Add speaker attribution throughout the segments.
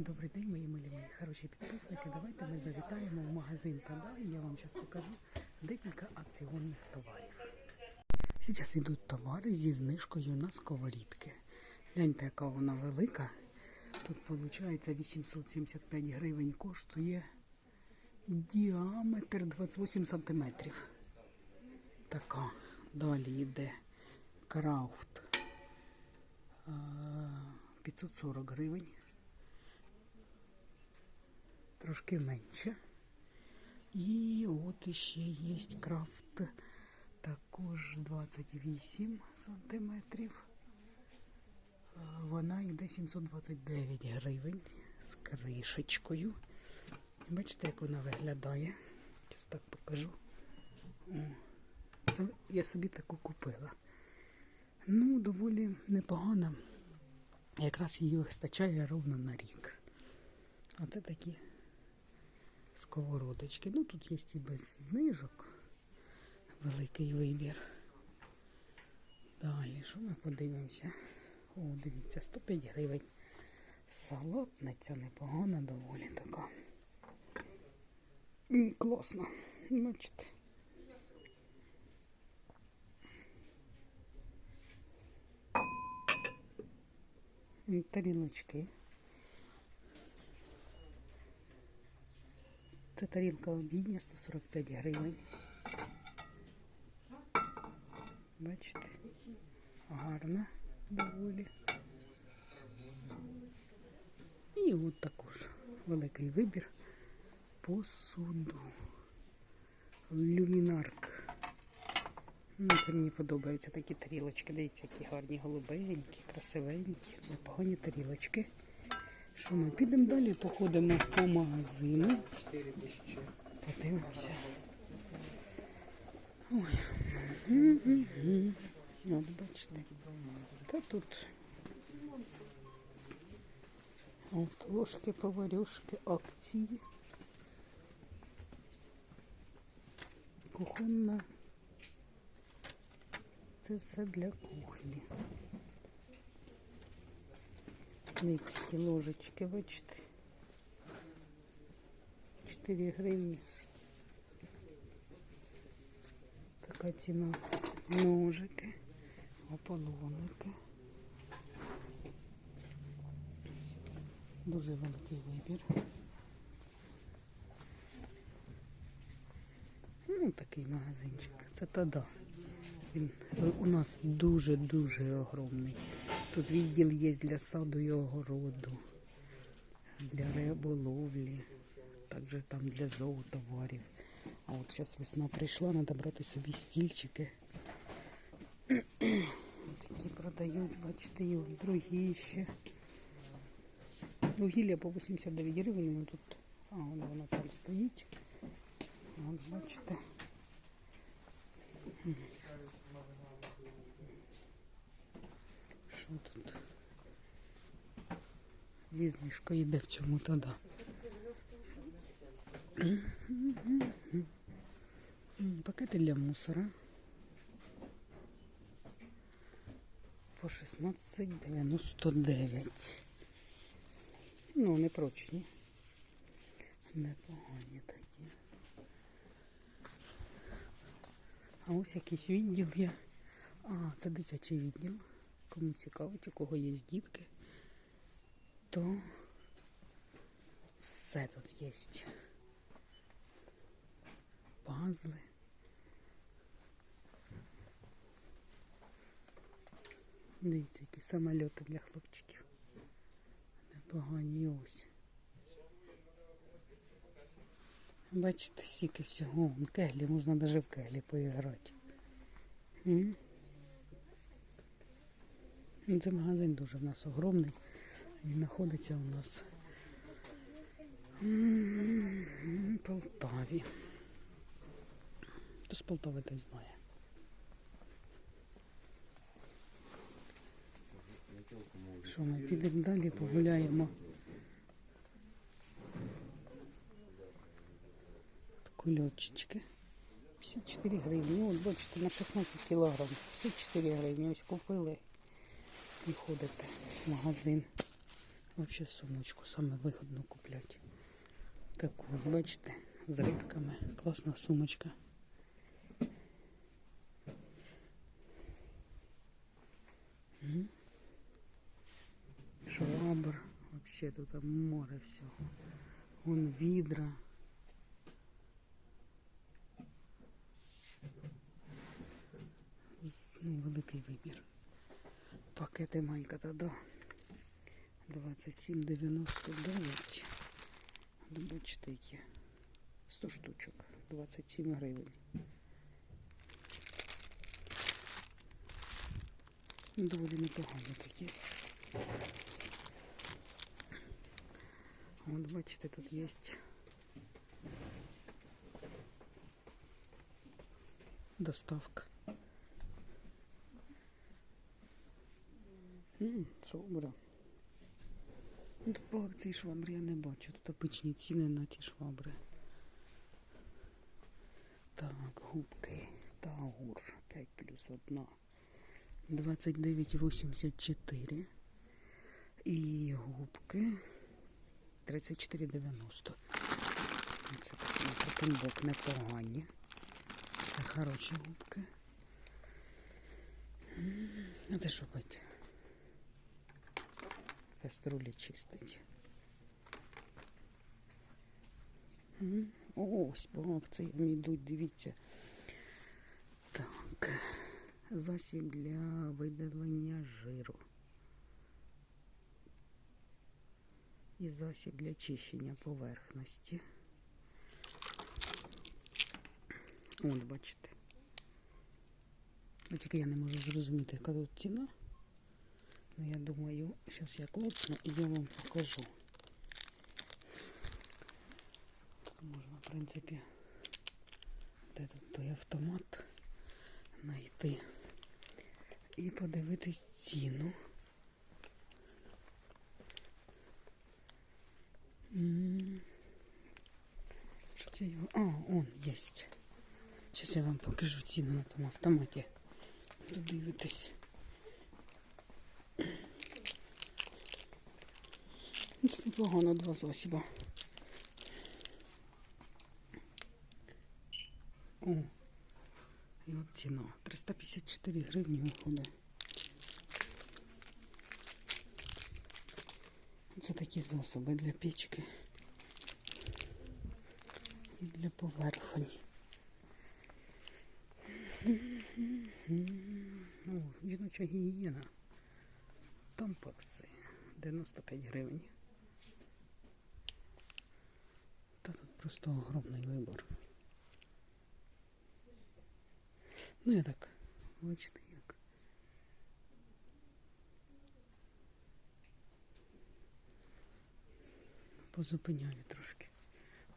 Speaker 1: Добрий день, мої милі мої хороші підписники. Давайте ми завітаємо в магазин Тада і я вам зараз покажу декілька акціонних товарів. Зараз йдуть товари зі знижкою на сковорідки. Гляньте, яка вона велика. Тут виходить 875 гривень коштує діаметр 28 сантиметрів. Така. Далі йде крафт. 540 гривень. Трошки менше. І от іще є крафт. Також 28 сантиметрів. Вона йде 729 гривень з кришечкою. Бачите, як вона виглядає. Зараз так покажу. Це я собі таку купила. Ну, доволі непогана. Якраз її вистачає ровно на рік. Оце такі сковородочки. Ну, тут є і без знижок. Великий вибір. Далі, що ми подивимося? О, дивіться, 105 гривень. Салатниця непогана, доволі така. Класно. Бачите. Тарілочки. Це тарілка обідня 145 гривень. Бачите? Гарна доволі. І от також великий вибір посуду. Люмінарк. Ну, це мені подобаються такі тарілочки. Дивіться, які гарні, голубенькі, красивенькі, непогані тарілочки. Що ми підемо далі, походимо по магазину. Подивимося. Ой. От бачите. Та тут. От ложки, поварюшки, акції. Кухонна. Це все для кухні. Ті ложечки, бачите. 4 гривні. Така ціна. Ножики, ополоники. Дуже великий вибір. Ну, такий магазинчик. Це тоді. Він у нас дуже-дуже огромний. Тут відділ є для саду і огороду, для риболовлі, також там для зоотоварів. А от зараз весна прийшла, треба брати собі стільчики. Такі продають, бачите, і другі ще. Вугілля по 89 гривень, тут, а воно, воно там стоїть. От бачите. Що тут? Зі йде в цьому тоді. Пакети для мусора. По 16,99. Ну, не прочні. Непогані такі. А ось якийсь відділ є. А, це дитячий відділ. Кому цікавить, у кого є дітки, то все тут є. Пазли. Дивіться, які самольоти для хлопчиків. Непогані ось. Бачите, стільки всього. Кеглі, можна навіть в кеглі поіграти. Ну, магазин дуже в нас огромний. Він знаходиться у нас в Полтаві. Хто з Полтави той знає. Що ми підемо далі, погуляємо. Кульочечки. 54 гривні. Ну, от бачите, на 16 кілограм. 54 гривні. Ось купили і ходите в магазин. Взагалі сумочку саме вигодно купляти. Таку, бачите, з рибками. Класна сумочка. Швабр. Вообще тут море всього. Вон відра. Ну, великий вибір. Пакети майка та да. 27,99. От Бачите, які. 100 штучок. 27 гривень. Ну, Доволі непогано такі. От бачите, тут є. Доставка. Швабра. Ну, Тут по акції швабри я не бачу. Тут обичні ціни на ті швабри. Так, губки. Таур 5 плюс 1. 29,84. І губки 34,90. Це такі непогані. Це хороші губки. А це що бать? Каструлі чистить. Ось, по акціям йдуть, дивіться. Так. Засіб для видалення жиру. І засіб для чищення поверхності. От, бачите. Тільки я не можу зрозуміти, яка тут ціна. Ну, я думаю, зараз я клацну і я вам покажу. Тут можна, в принципі, де тут той автомат знайти і подивитись ціну. А, он є. Зараз я вам покажу ціну на тому автоматі. Подивитись. Ну, Це непогано два засіба. О, і от ціна. 354 гривні виходить. Це такі засоби для печки і для поверхонь. О, жіноча гігієна. Тампакси 95 гривень. просто огромний вибор. Ну я так, бачите як. Позупиняю трошки.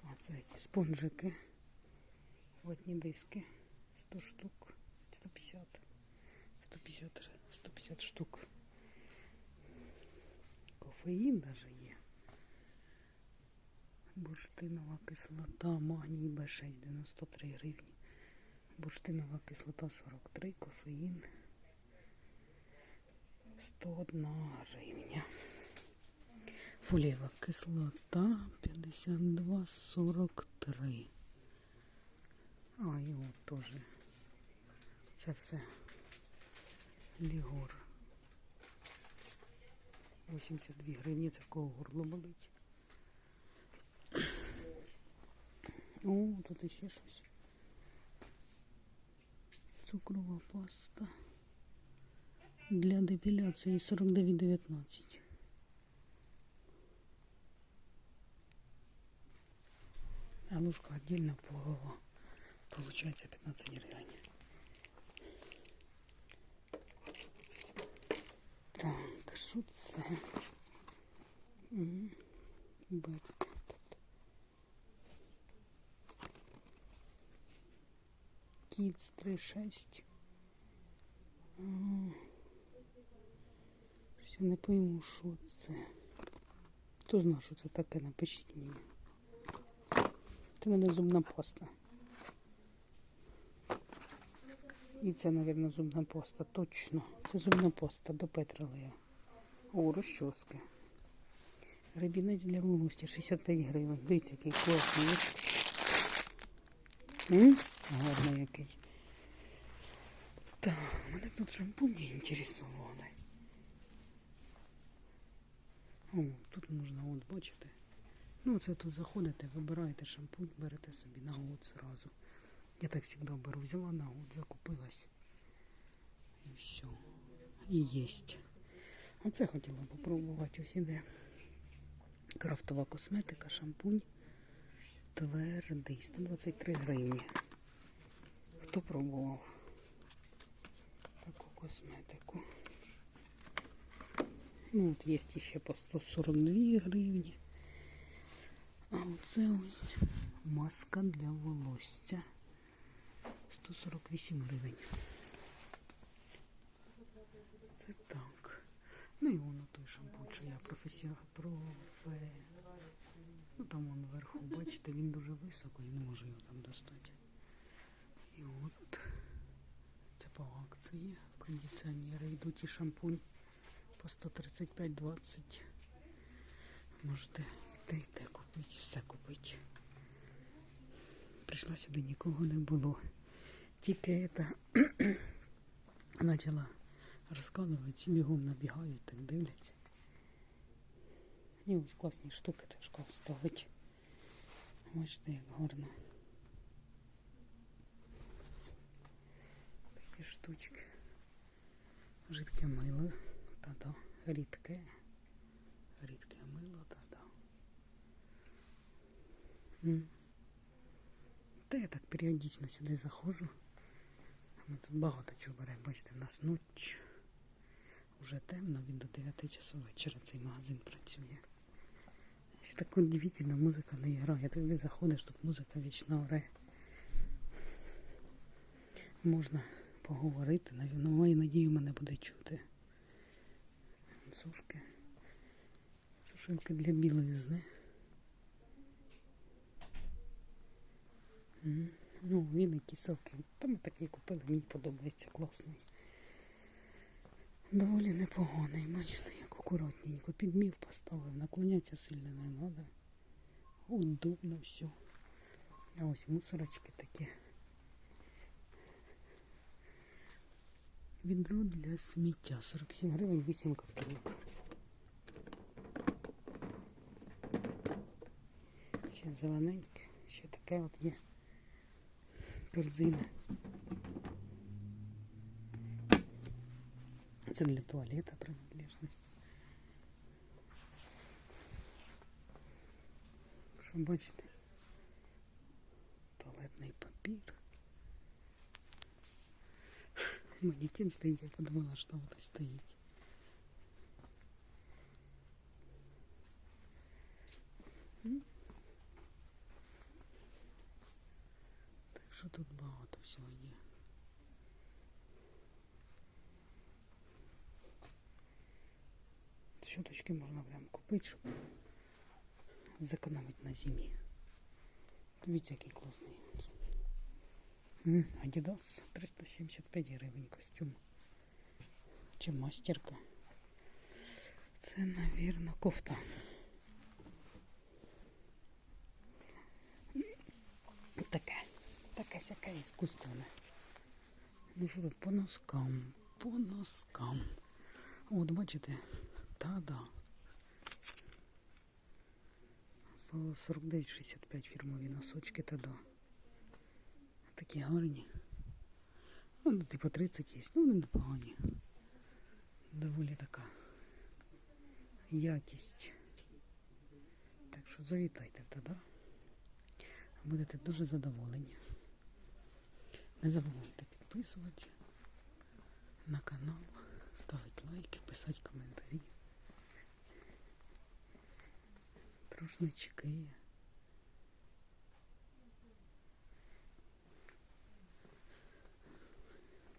Speaker 1: А це ті спонжики. Ватні диски. 100 штук. 150. 150, 150 штук. Кофеїн даже є. Бурштинова кислота, магній Б6, 93 гривні. Бурштинова кислота 43, кофеїн 101 гривня. Фолієва кислота 52,43. А, і от теж. Це все. Лігор. 82 гривні, це в кого горло болить. О, тут іще щось. Цукрова паста для депіляції 49,19. А ложка отдельно по получается 15 гривен. Так, що це? М, Кіц 36. М, щось Я не пойму, що це. Хто знає, що це таке, напишіть мені. Це мене зубна паста. І це, мабуть, зубна паста. Точно. Це зубна паста до Петрова. О, розчоски. Рибінець для волосся 65 гривень. Дивіться, який класний. Гарний який. Так, мене тут шампуні інтересували. О, тут можна, от бачите. Ну, це тут заходите, вибираєте шампунь, берете собі на год зразу. Я так завжди беру, взяла на год, закупилась. І все. І єсть. Оце хотіла попробувати. Ось іде. Крафтова косметика, шампунь. Твердий, 123 гривні. Хто пробував таку косметику? Ну, от є ще по 142 гривні. А оце ось маска для волосся. 148 гривень. Це так. Ну і воно той шампунь, що я професіонал. Ну там вон вверху, бачите, він дуже високо і не можу його там достати. І от це по акції. Кондиціонери йдуть і шампунь по 135,20. Можете йти йти купити, все купити. Прийшла сюди, нікого не було. Тільки це почала розказувати, бігом набігають, так дивляться. І ось класні штуки теж ставить. Бачите, як гарно. Такі штучки. Жидке мило, та-та, рідке. Рідке мило, та-та. Та я так періодично сюди заходжу. Ми тут багато чого беремо. Бачите, в нас ніч. Уже темно, він до 9 часов вечора цей магазин працює. Ось так удивительно, музика не грає. Ти туди заходиш, тут музика вічно оре. Можна поговорити, навіть маю надію, мене буде чути. Сушки. Сушилки для білизни. Ну, він і кісовки. Там такий купили, мені подобається класний. Доволі непоганий, бачите, як акуратненько. Підмів поставив, наклонятися сильно не треба. Удобно все. А ось мусорочки такі. Відро для сміття. 47 гривень, 8 копійок. Ще зелененьке, ще таке от є. Корзина. Це для туалета принадлежність. Що бачите? Туалетний папір. Манекен стоїть, я подумала, що вот стоїть. М? Так що тут багато всього є. Щоточки можна прям купити, щоб зекономити на зимі. Дивіться, який класний. Adidas 375 гривень костюм. Чи мастерка. Це, навірно, кофта. Таке. Таке сяке іскусственне. Ну що тут по носкам, по носкам. От бачите, та-да. По 49,65 фірмові носочки та-да. Такі гарні. Ну, типу 30 є. Ну, вони непогані. Доволі така якість. Так що завітайте тоді. Будете дуже задоволені. Не забувайте підписуватися на канал, ставити лайки, писати коментарі. Трушнички.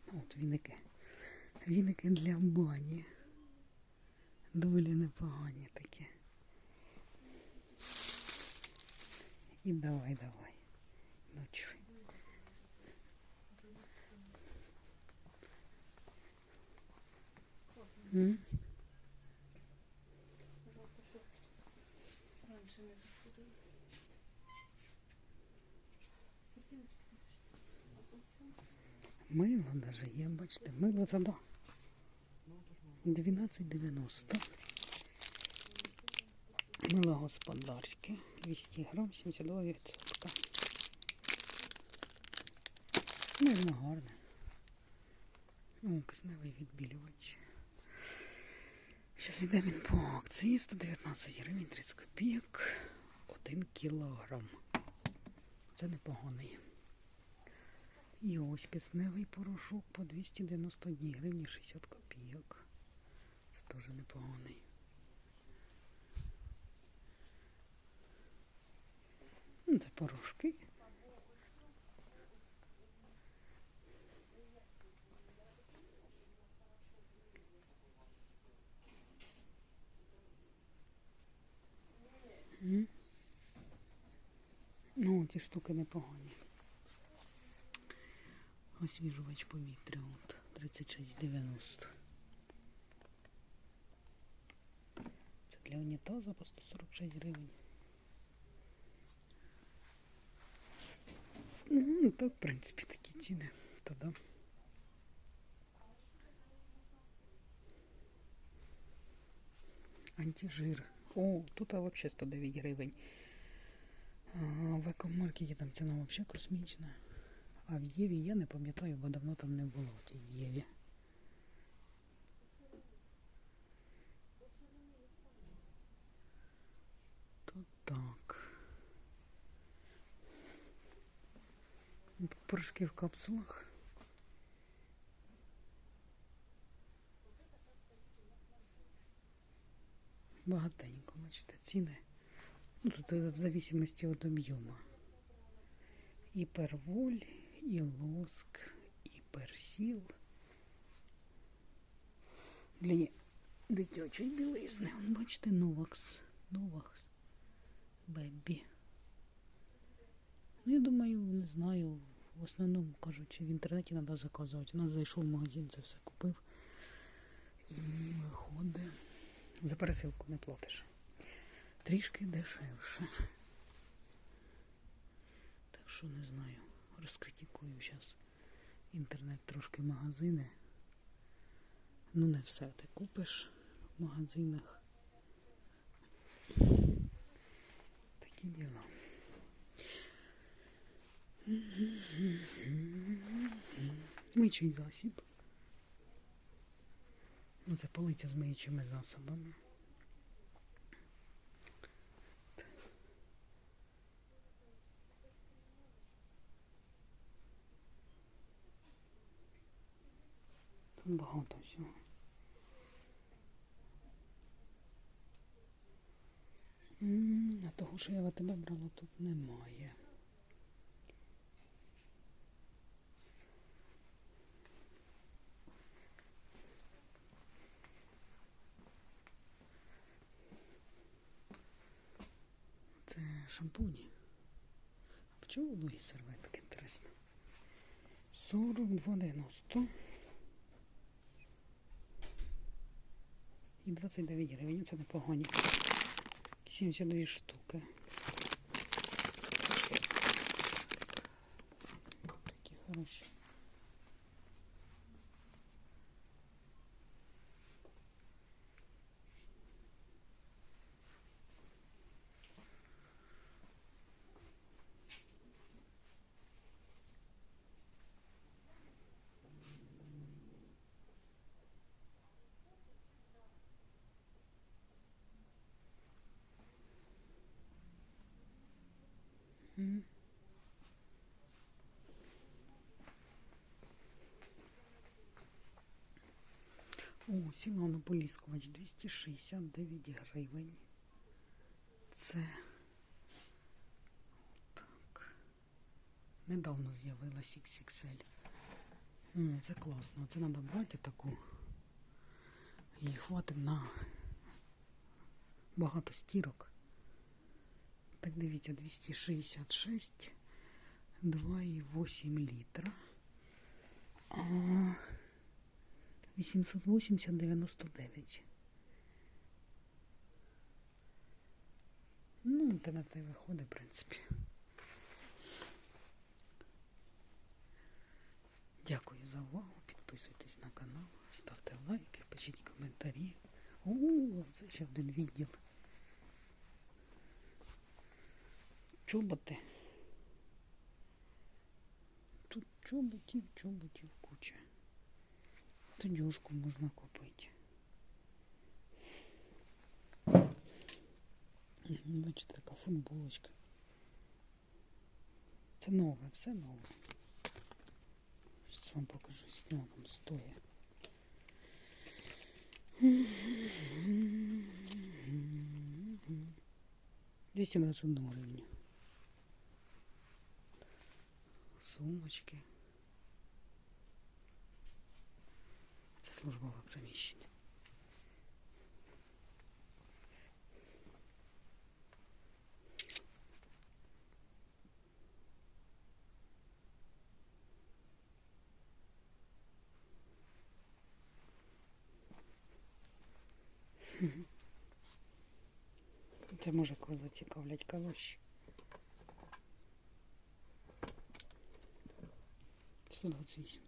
Speaker 1: От віники. Віники для бані. Доволі непогані такі. І давай, давай. Ночуй. М? Мило даже є, бачите, мило це 12,90. Мило господарське. 200 грам, 72 відсотка. Мило гарне. Кисневий відбілювач. Зараз йде він по акції. 119 гривень 30 копійок. 1 кілограм. Це непоганий. І ось кисневий порошок по 291 гривні 60 копійок. Це теж непоганий. Ну, Це порошки. Ну, ці штуки непогані. Освіжувач повітря от 36,90. Це для унітаза по 146 гривень. Ну, то, в принципі, такі ціни. То да. Антижир. О, тут взагалі 109 гривень. В екомаркеті там ціна взагалі космічна. А в Єві я не пам'ятаю, бо давно там не було в тій Єві. То так. От порошки в капсулах. Багатенько, бачите, ціни. Ну, тут е, в зависимості від об'єму. І перволь, і лоск, і персіл. Для дитячої білизни. Бачите, Новакс. Новакс. Бебі. Ну, я думаю, не знаю. В основному кажучи, в інтернеті треба заказувати. У нас зайшов в магазин, це все купив. І виходить. За пересилку не платиш. Трішки дешевше. Так що не знаю. Розкритикую зараз інтернет трошки магазини. Ну, не все ти купиш в магазинах. Такі діла. Миючий засіб. Ну, це полиця з миючими засобами. Багато всього. А того, що я в тебе брала, тут немає. Це шампуні. А чому вологі серветки, інтересно? 42,90. І 29 гривень, це непогані. 72 штуки. Такі хороші. М. О, Сілано Поліскувач 269 гривень. Це так. Недавно з'явилась XXL. О, це класно. Це треба брати таку. І хватить на багато стірок. Так, дивіться, 266, 2,8 літра. А 880,99. Ну, інтернет не виходить, в принципі. Дякую за увагу. Підписуйтесь на канал, ставте лайки, пишіть коментарі. О, це ще один відділ. Чоботи. Тут чоботів, чоботів куча. Одежку можна купити. Бачите, така футболочка. Це нове, все нове. Зараз вам покажу, скільки вона там стоїть. 221 гривню. Сумочки. Це службове приміщення. Це може кого зацікавлять калоші. 128.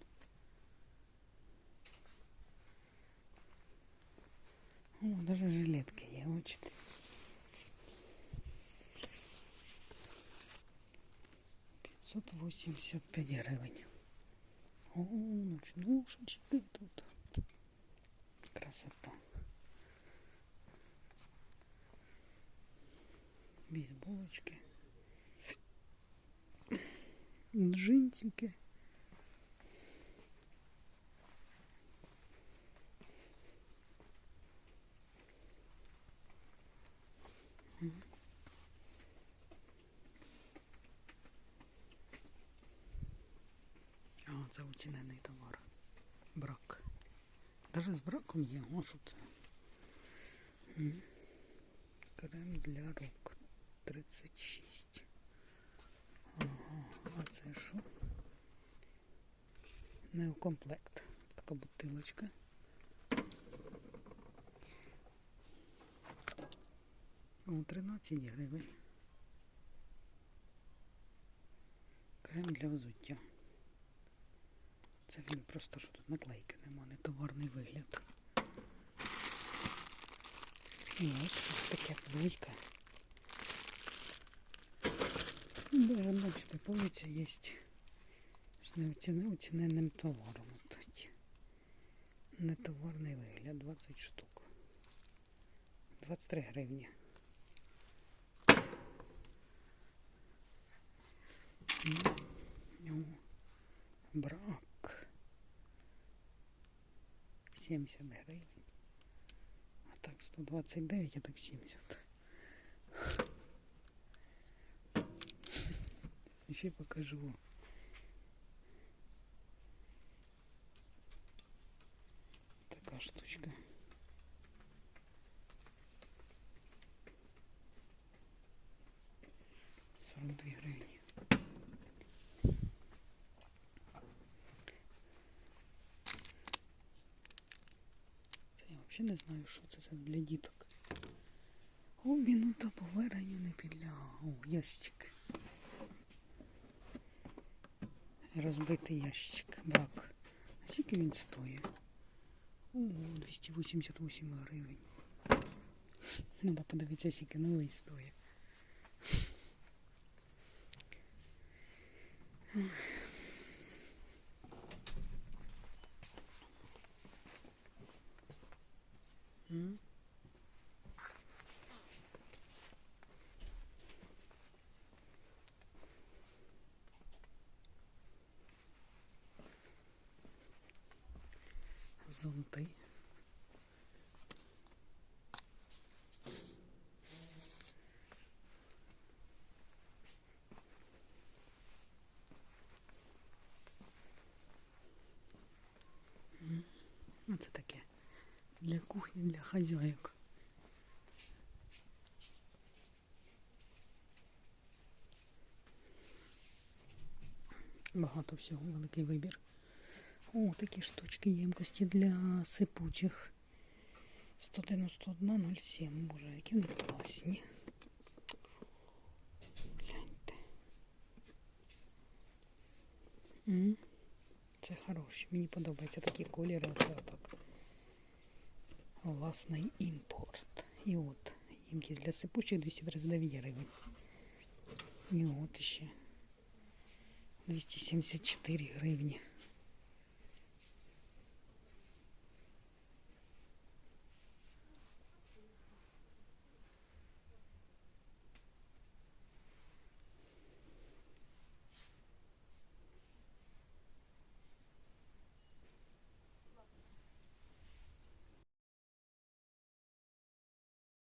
Speaker 1: О, даже жилетки є, бачите. П'ятсот восемьдесят п'ять гривень. О, ночнушечки тут. Красота. бейсболочки, джинсики. Оцінений товар. Брак. Даже з браком є. О, що це? Крем для рук 36. Ага, а це що? Неокомплект. Така бутилочка. О, 13 гривень. Крем для взуття. Це він просто що тут наклейки нема, не товарний вигляд. І ось таке плойка. Даже бачите, полиця є з неоціненним товаром. Тут. Нетоварний вигляд, 20 штук. 23 гривні. Брак. 70 гривень. А так 129, а так 70. Ще покажу. Така штучка. Сорок дві гривні. Це я взагалі не знаю, що це, це для діток. О, минута поверненню не підлягає. О, ящик. Розбитий ящик, брак. А скільки він стоїть? О, 288 гривень. Треба подивитися, скільки новий стоїть. М? Зонти. Оце таке. Для кухні, для хазяїк. Багато всього, великий вибір. О, такі штучки ємкості для сипучих. 191,07. Боже, які вони класні. Гляньте. Це хороші. Мені подобаються такі кольори. Оце так. Власний імпорт. І от, ємкість для сипучих 239 гривень. І от іще. 274 гривні.